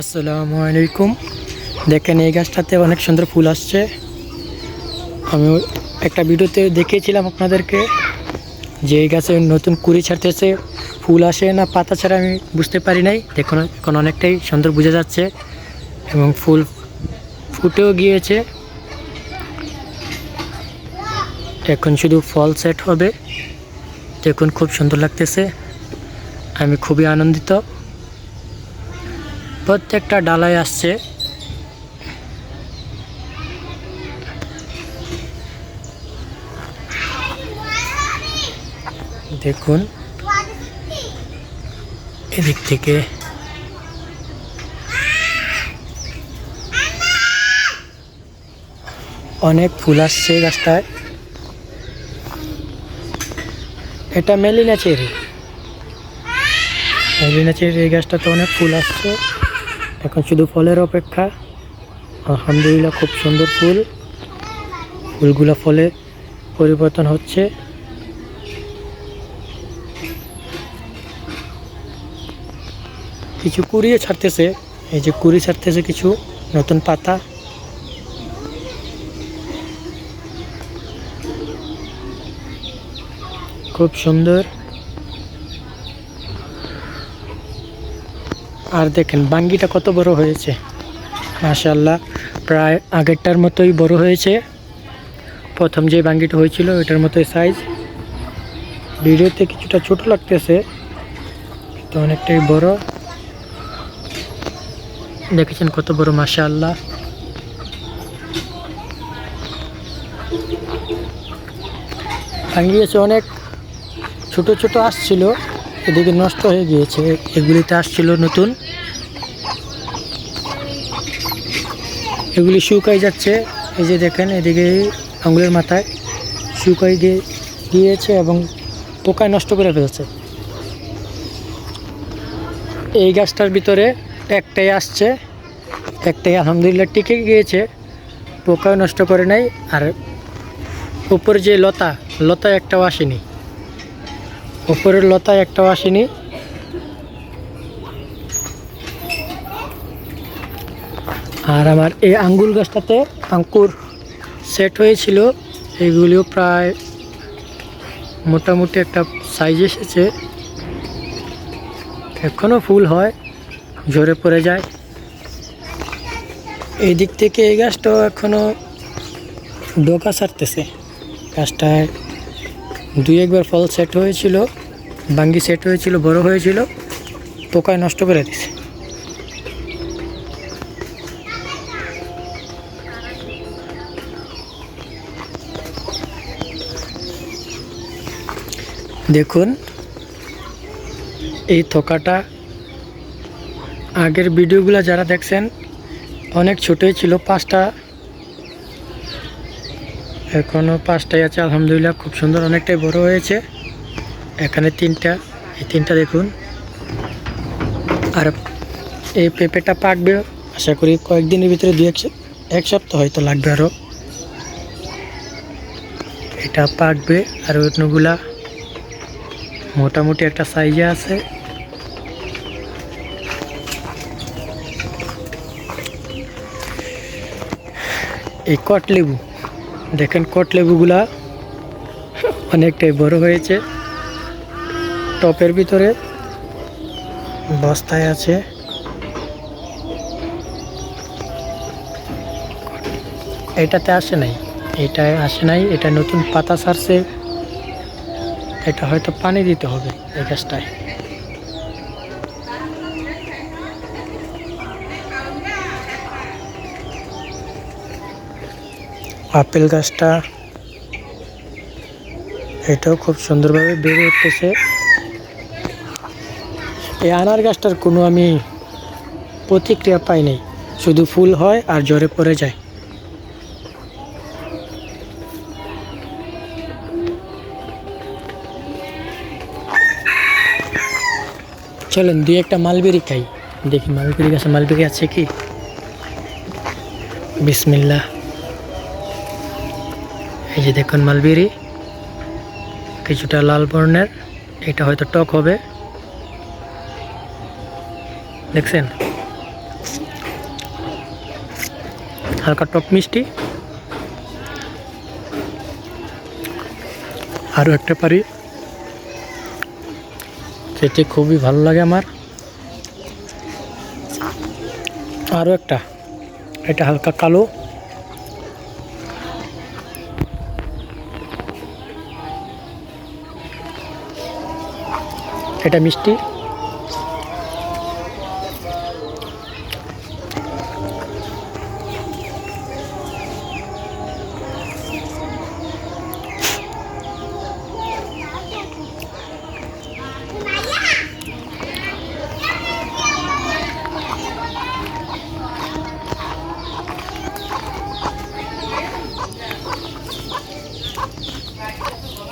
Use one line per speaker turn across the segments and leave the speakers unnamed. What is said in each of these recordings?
আসসালামু আলাইকুম। দেখেন এই গাছটাতে অনেক সুন্দর ফুল আসছে। আমি একটা ভিডিওতে দেখিয়েছিলাম আপনাদেরকে যে এই গাছে নতুন কুড়ি ছাড়তেছে, ফুল আসে না পাতা ছাড়া আমি বুঝতে পারি নাই। দেখুন, এখন অনেকটাই সুন্দর বোঝা যাচ্ছে এবং ফুল ফুটেও গিয়েছে। এখন শুধু ফল সেট হবে। দেখুন, খুব সুন্দর লাগতেছে। আমি খুবই আনন্দিত। প্রত্যেকটা ডালায় আসছে। দেখুন, এদিক থেকে অনেক ফুল আসছে গাছটায় এটা মেলিনা চেরি। মেলিনা চেরি এই গাছটাতে অনেক ফুল আসছে। এখন শুধু ফলের অপেক্ষা। আলহামদুলিল্লাহ খুব সুন্দর ফুল। ফুলগুলো ফলে পরিবর্তন হচ্ছে। কিছু কুড়িয়ে ছাড়তেছে, এই যে কুড়ি ছাড়তেছে কিছু নতুন পাতা। খুব সুন্দর। আর দেখেন, বাঙ্গিটা কত বড় হয়েছে। মাশাল্লাহ প্রায় আগেরটার মতোই বড় হয়েছে। প্রথম যে বাঙ্গিটা হয়েছিল, ওইটার মতোই সাইজ ভিডিওতে কিছুটা ছোট লাগতেছে তো অনেকটাই বড়। দেখেছেন কত বড় মাশাল্লাহ ভাঙ্গিয়েছে অনেক, ছোট ছোট আসছিল, এদিকে নষ্ট হয়ে গিয়েছে, এগুলিতে আসছিল নতুন। এগুলি শুকাই যাচ্ছে। এই যে দেখেন, এদিকে আঙুলের মাথায় শুকাই গিয়ে দিয়েছে এবং পোকায় নষ্ট করে ফেলেছে। এই গাছটার ভিতরে একটাই আসছে। একটাই আলহামদুলিল্লাহ টিকে গিয়েছে। পোকাও নষ্ট করে নাই। আর উপরে যে লতা লতা একটাও আসেনি। উপরের লতা একটাও আসেনি। আর আমার এই আঙ্গুল গাছটাতে আঙ্কুর সেট হয়েছিল। এগুলিও প্রায় মোটামুটি একটা সাইজ এসেছে। এখনও ফুল হয়, ঝরে পড়ে যায়। এই দিক থেকে এই গাছটাও এখনও ডোকা সারতেছে। গাছটায় দুই একবার ফল সেট হয়েছিল, বাঙ্গি সেট হয়েছিল, বড় হয়েছিল, পোকায় নষ্ট করে দিছে। দেখুন, এই থোকাটা আগের ভিডিওগুলো যারা দেখছেন, অনেক ছোটোই ছিল পাঁচটা। এখনও পাঁচটাই আছে, আলহামদুলিল্লাহ খুব সুন্দর অনেকটাই বড় হয়েছে। এখানে তিনটা, এই তিনটা দেখুন। আর এই পেঁপেটা পাকবে, আশা করি কয়েকদিনের ভিতরে দু এক সপ্তাহ হয়তো লাগবে আরও এটা পাকবে, আর অন্যগুলা মোটামুটি একটা সাইজে আছে। এই কট লেবু, দেখেন কট লেবুগুলা অনেকটাই বড় হয়েছে। টপের ভিতরে বস্তায় আছে। এটাতে আসে নাই এটায় আসে নাই, এটা নতুন পাতা ছাড়ছে এটা হয়তো পানি দিতে হবে এই গাছটায়। আপেল গাছটা এটাও খুব সুন্দরভাবে বেড়ে উঠতেছে। এই আনার গাছটার কোনো আমি প্রতিক্রিয়া পাইনি শুধু ফুল হয় আর জ্বরে পড়ে যায়। চলেন, দুই একটা মালবেরি খাই। দেখি মালবেরি গাছে মালবেরি আছে কি? বিসমিল্লাহ। এই যে দেখুন মালবেরি। কিছুটা লাল বর্ণের, এটা হয়তো টক হবে। দেখছেন? হালকা টক মিষ্টি। আরও একটা পারি। খেতে খুবই ভালো লাগে আমার। আরও একটা। এটা হালকা কালো। এটা মিষ্টি।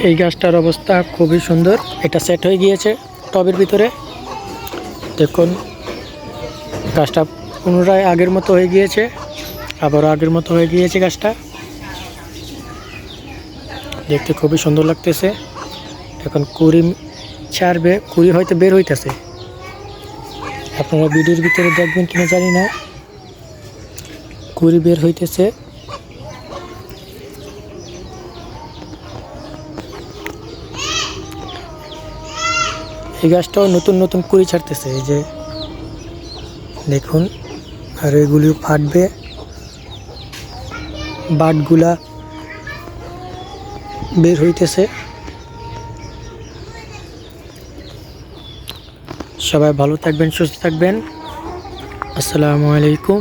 এই গাছটার অবস্থা খুবই সুন্দর। এটা সেট হয়ে গিয়েছে টবের ভিতরে। দেখুন, গাছটা পুনরায় আগের মতো হয়ে গিয়েছে, আবারও আগের মতো হয়ে গিয়েছে গাছটা। দেখতে খুবই সুন্দর লাগতেছে। এখন কুড়ি ছাড়বে, কুড়ি হয়তো বের হইতেছে। আপনারা ভিডিওর ভিতরে দেখবেন কিনা জানি না। কুড়ি বের হইতেছে। এই গাছটাও নতুন নতুন কুড়ি ছাড়তেছে, এই যে দেখুন, আর এগুলিও ফাটবে। বাটগুলা বের হইতেছে। সবাই ভালো থাকবেন, সুস্থ থাকবেন। আসসালামু আলাইকুম।